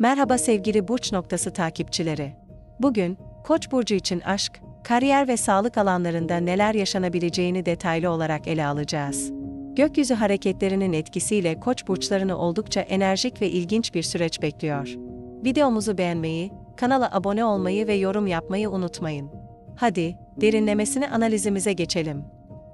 Merhaba sevgili Burç Noktası takipçileri. Bugün, Koç burcu için aşk, kariyer ve sağlık alanlarında neler yaşanabileceğini detaylı olarak ele alacağız. Gökyüzü hareketlerinin etkisiyle Koç burçlarını oldukça enerjik ve ilginç bir süreç bekliyor. Videomuzu beğenmeyi, kanala abone olmayı ve yorum yapmayı unutmayın. Hadi, derinlemesine analizimize geçelim.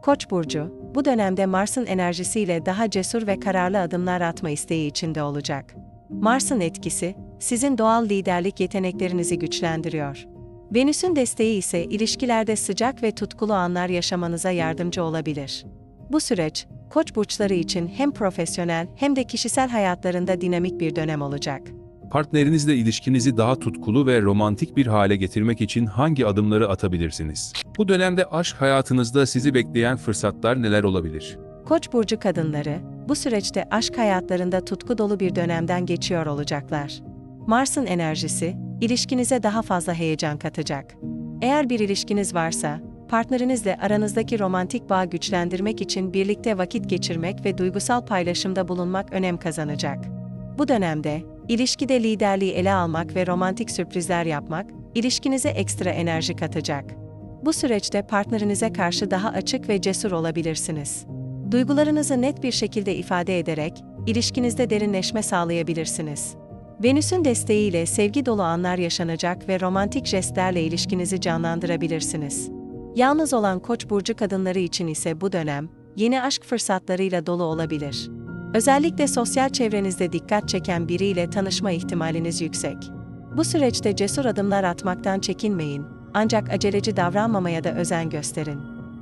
Koç burcu, bu dönemde Mars'ın enerjisiyle daha cesur ve kararlı adımlar atma isteği içinde olacak. Mars'ın etkisi, sizin doğal liderlik yeteneklerinizi güçlendiriyor. Venüs'ün desteği ise ilişkilerde sıcak ve tutkulu anlar yaşamanıza yardımcı olabilir. Bu süreç, Koç burçları için hem profesyonel hem de kişisel hayatlarında dinamik bir dönem olacak. Partnerinizle ilişkinizi daha tutkulu ve romantik bir hale getirmek için hangi adımları atabilirsiniz? Bu dönemde aşk hayatınızda sizi bekleyen fırsatlar neler olabilir? Koç burcu kadınları, bu süreçte aşk hayatlarında tutku dolu bir dönemden geçiyor olacaklar. Mars'ın enerjisi, ilişkinize daha fazla heyecan katacak. Eğer bir ilişkiniz varsa, partnerinizle aranızdaki romantik bağı güçlendirmek için birlikte vakit geçirmek ve duygusal paylaşımda bulunmak önem kazanacak. Bu dönemde, ilişkide liderliği ele almak ve romantik sürprizler yapmak, ilişkinize ekstra enerji katacak. Bu süreçte partnerinize karşı daha açık ve cesur olabilirsiniz. Duygularınızı net bir şekilde ifade ederek, ilişkinizde derinleşme sağlayabilirsiniz. Venüs'ün desteğiyle sevgi dolu anlar yaşanacak ve romantik jestlerle ilişkinizi canlandırabilirsiniz. Yalnız olan Koç burcu kadınları için ise bu dönem yeni aşk fırsatlarıyla dolu olabilir. Özellikle sosyal çevrenizde dikkat çeken biriyle tanışma ihtimaliniz yüksek. Bu süreçte cesur adımlar atmaktan çekinmeyin, ancak aceleci davranmamaya da özen gösterin.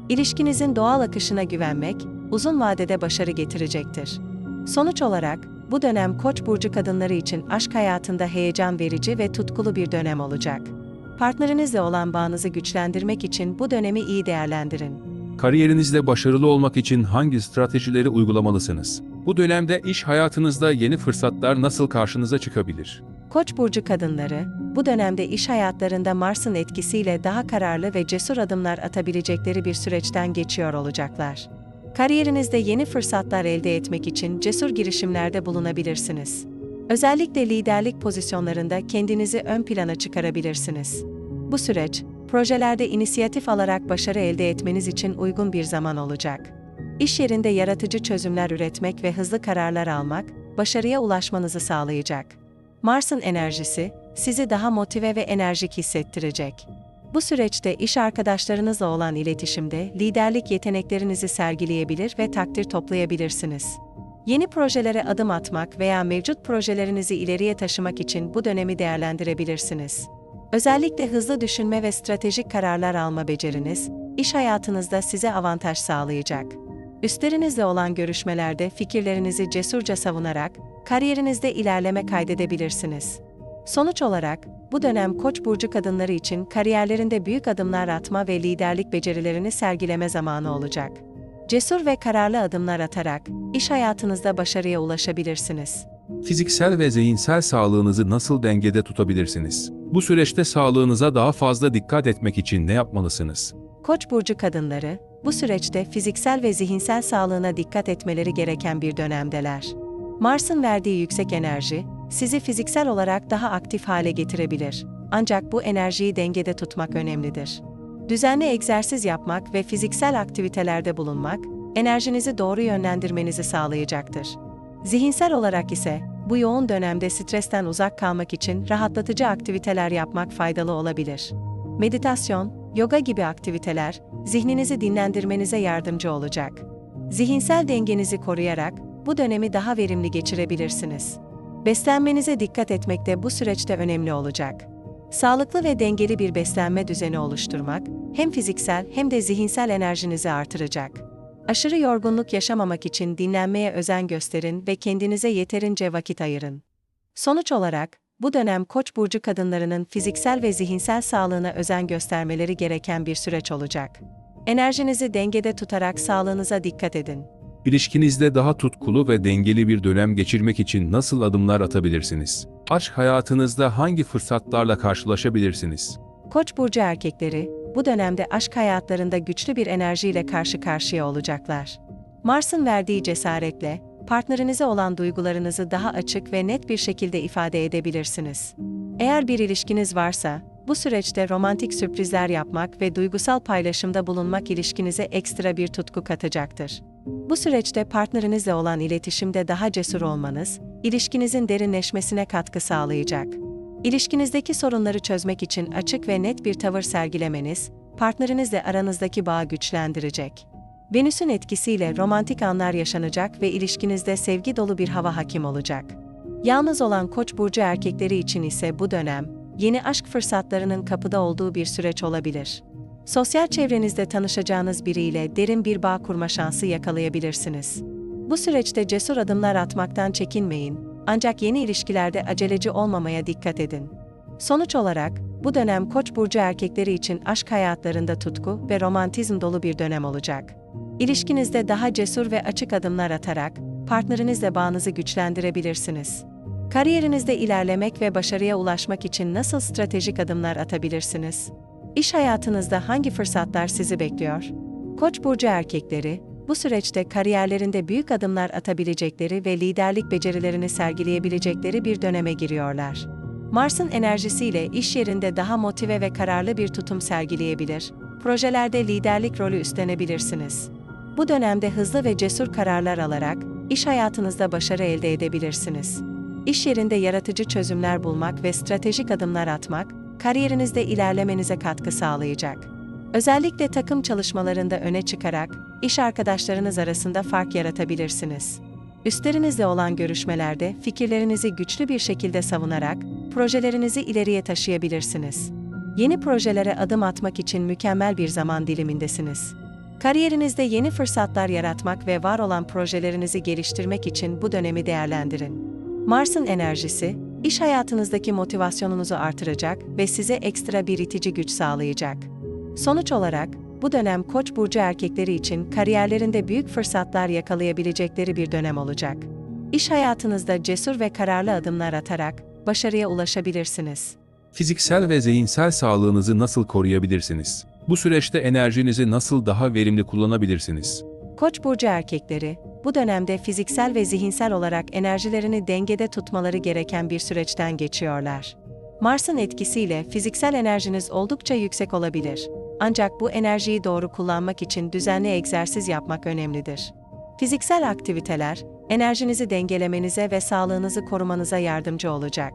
İlişkinizin doğal akışına güvenmek, uzun vadede başarı getirecektir. Sonuç olarak, bu dönem Koç burcu kadınları için aşk hayatında heyecan verici ve tutkulu bir dönem olacak. Partnerinizle olan bağınızı güçlendirmek için bu dönemi iyi değerlendirin. Kariyerinizde başarılı olmak için hangi stratejileri uygulamalısınız? Bu dönemde iş hayatınızda yeni fırsatlar nasıl karşınıza çıkabilir? Koç burcu kadınları, bu dönemde iş hayatlarında Mars'ın etkisiyle daha kararlı ve cesur adımlar atabilecekleri bir süreçten geçiyor olacaklar. Kariyerinizde yeni fırsatlar elde etmek için cesur girişimlerde bulunabilirsiniz. Özellikle liderlik pozisyonlarında kendinizi ön plana çıkarabilirsiniz. Bu süreç, projelerde inisiyatif alarak başarı elde etmeniz için uygun bir zaman olacak. İş yerinde yaratıcı çözümler üretmek ve hızlı kararlar almak, başarıya ulaşmanızı sağlayacak. Mars'ın enerjisi, sizi daha motive ve enerjik hissettirecek. Bu süreçte iş arkadaşlarınızla olan iletişimde liderlik yeteneklerinizi sergileyebilir ve takdir toplayabilirsiniz. Yeni projelere adım atmak veya mevcut projelerinizi ileriye taşımak için bu dönemi değerlendirebilirsiniz. Özellikle hızlı düşünme ve stratejik kararlar alma beceriniz, iş hayatınızda size avantaj sağlayacak. Üstlerinizle olan görüşmelerde fikirlerinizi cesurca savunarak kariyerinizde ilerleme kaydedebilirsiniz. Sonuç olarak, bu dönem Koç burcu kadınları için kariyerlerinde büyük adımlar atma ve liderlik becerilerini sergileme zamanı olacak. Cesur ve kararlı adımlar atarak iş hayatınızda başarıya ulaşabilirsiniz. Fiziksel ve zihinsel sağlığınızı nasıl dengede tutabilirsiniz? Bu süreçte sağlığınıza daha fazla dikkat etmek için ne yapmalısınız? Koç burcu kadınları bu süreçte fiziksel ve zihinsel sağlığına dikkat etmeleri gereken bir dönemdeler. Mars'ın verdiği yüksek enerji sizi fiziksel olarak daha aktif hale getirebilir. Ancak bu enerjiyi dengede tutmak önemlidir. Düzenli egzersiz yapmak ve fiziksel aktivitelerde bulunmak enerjinizi doğru yönlendirmenizi sağlayacaktır. Zihinsel olarak ise bu yoğun dönemde stresten uzak kalmak için rahatlatıcı aktiviteler yapmak faydalı olabilir. Meditasyon, yoga gibi aktiviteler zihninizi dinlendirmenize yardımcı olacak. Zihinsel dengenizi koruyarak bu dönemi daha verimli geçirebilirsiniz. Beslenmenize dikkat etmek de bu süreçte önemli olacak. Sağlıklı ve dengeli bir beslenme düzeni oluşturmak hem fiziksel hem de zihinsel enerjinizi artıracak. Aşırı yorgunluk yaşamamak için dinlenmeye özen gösterin ve kendinize yeterince vakit ayırın. Sonuç olarak, bu dönem Koç burcu kadınlarının fiziksel ve zihinsel sağlığına özen göstermeleri gereken bir süreç olacak. Enerjinizi dengede tutarak sağlığınıza dikkat edin. İlişkinizde daha tutkulu ve dengeli bir dönem geçirmek için nasıl adımlar atabilirsiniz? Aşk hayatınızda hangi fırsatlarla karşılaşabilirsiniz? Koç burcu erkekleri bu dönemde aşk hayatlarında güçlü bir enerjiyle karşı karşıya olacaklar. Mars'ın verdiği cesaretle partnerinize olan duygularınızı daha açık ve net bir şekilde ifade edebilirsiniz. Eğer bir ilişkiniz varsa, bu süreçte romantik sürprizler yapmak ve duygusal paylaşımda bulunmak ilişkinize ekstra bir tutku katacaktır. Bu süreçte partnerinizle olan iletişimde daha cesur olmanız, ilişkinizin derinleşmesine katkı sağlayacak. İlişkinizdeki sorunları çözmek için açık ve net bir tavır sergilemeniz, partnerinizle aranızdaki bağı güçlendirecek. Venüs'ün etkisiyle romantik anlar yaşanacak ve ilişkinizde sevgi dolu bir hava hakim olacak. Yalnız olan Koç burcu erkekleri için ise bu dönem yeni aşk fırsatlarının kapıda olduğu bir süreç olabilir. Sosyal çevrenizde tanışacağınız biriyle derin bir bağ kurma şansı yakalayabilirsiniz. Bu süreçte cesur adımlar atmaktan çekinmeyin, ancak yeni ilişkilerde aceleci olmamaya dikkat edin. Sonuç olarak, bu dönem Koç burcu erkekleri için aşk hayatlarında tutku ve romantizm dolu bir dönem olacak. İlişkinizde daha cesur ve açık adımlar atarak partnerinizle bağınızı güçlendirebilirsiniz. Kariyerinizde ilerlemek ve başarıya ulaşmak için nasıl stratejik adımlar atabilirsiniz? İş hayatınızda hangi fırsatlar sizi bekliyor? Koç burcu erkekleri bu süreçte kariyerlerinde büyük adımlar atabilecekleri ve liderlik becerilerini sergileyebilecekleri bir döneme giriyorlar. Mars'ın enerjisiyle iş yerinde daha motive ve kararlı bir tutum sergileyebilir, projelerde liderlik rolü üstlenebilirsiniz. Bu dönemde hızlı ve cesur kararlar alarak iş hayatınızda başarı elde edebilirsiniz. İş yerinde yaratıcı çözümler bulmak ve stratejik adımlar atmak, kariyerinizde ilerlemenize katkı sağlayacak. Özellikle takım çalışmalarında öne çıkarak iş arkadaşlarınız arasında fark yaratabilirsiniz. Üstlerinizle olan görüşmelerde fikirlerinizi güçlü bir şekilde savunarak projelerinizi ileriye taşıyabilirsiniz. Yeni projelere adım atmak için mükemmel bir zaman dilimindesiniz. Kariyerinizde yeni fırsatlar yaratmak ve var olan projelerinizi geliştirmek için bu dönemi değerlendirin. Mars'ın enerjisi, iş hayatınızdaki motivasyonunuzu artıracak ve size ekstra bir itici güç sağlayacak. Sonuç olarak, bu dönem Koç burcu erkekleri için kariyerlerinde büyük fırsatlar yakalayabilecekleri bir dönem olacak. İş hayatınızda cesur ve kararlı adımlar atarak başarıya ulaşabilirsiniz. Fiziksel ve zihinsel sağlığınızı nasıl koruyabilirsiniz? Bu süreçte enerjinizi nasıl daha verimli kullanabilirsiniz? Koç burcu erkekleri bu dönemde fiziksel ve zihinsel olarak enerjilerini dengede tutmaları gereken bir süreçten geçiyorlar. Mars'ın etkisiyle fiziksel enerjiniz oldukça yüksek olabilir. Ancak bu enerjiyi doğru kullanmak için düzenli egzersiz yapmak önemlidir. Fiziksel aktiviteler, enerjinizi dengelemenize ve sağlığınızı korumanıza yardımcı olacak.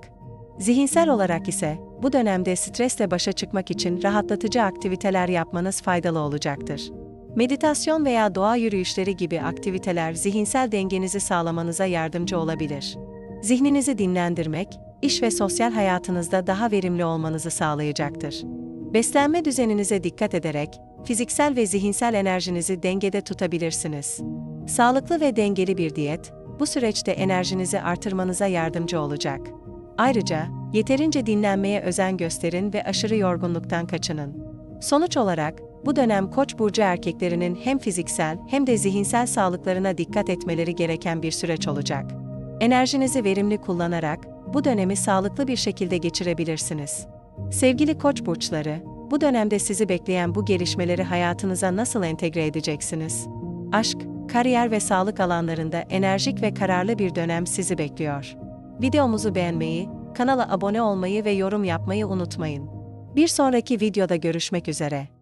Zihinsel olarak ise, bu dönemde stresle başa çıkmak için rahatlatıcı aktiviteler yapmanız faydalı olacaktır. Meditasyon veya doğa yürüyüşleri gibi aktiviteler zihinsel dengenizi sağlamanıza yardımcı olabilir. Zihninizi dinlendirmek, iş ve sosyal hayatınızda daha verimli olmanızı sağlayacaktır. Beslenme düzeninize dikkat ederek, fiziksel ve zihinsel enerjinizi dengede tutabilirsiniz. Sağlıklı ve dengeli bir diyet, bu süreçte enerjinizi artırmanıza yardımcı olacak. Ayrıca, yeterince dinlenmeye özen gösterin ve aşırı yorgunluktan kaçının. Sonuç olarak, bu dönem Koç burcu erkeklerinin hem fiziksel hem de zihinsel sağlıklarına dikkat etmeleri gereken bir süreç olacak. Enerjinizi verimli kullanarak bu dönemi sağlıklı bir şekilde geçirebilirsiniz. Sevgili Koç burçları, bu dönemde sizi bekleyen bu gelişmeleri hayatınıza nasıl entegre edeceksiniz? Aşk, kariyer ve sağlık alanlarında enerjik ve kararlı bir dönem sizi bekliyor. Videomuzu beğenmeyi, kanala abone olmayı ve yorum yapmayı unutmayın. Bir sonraki videoda görüşmek üzere.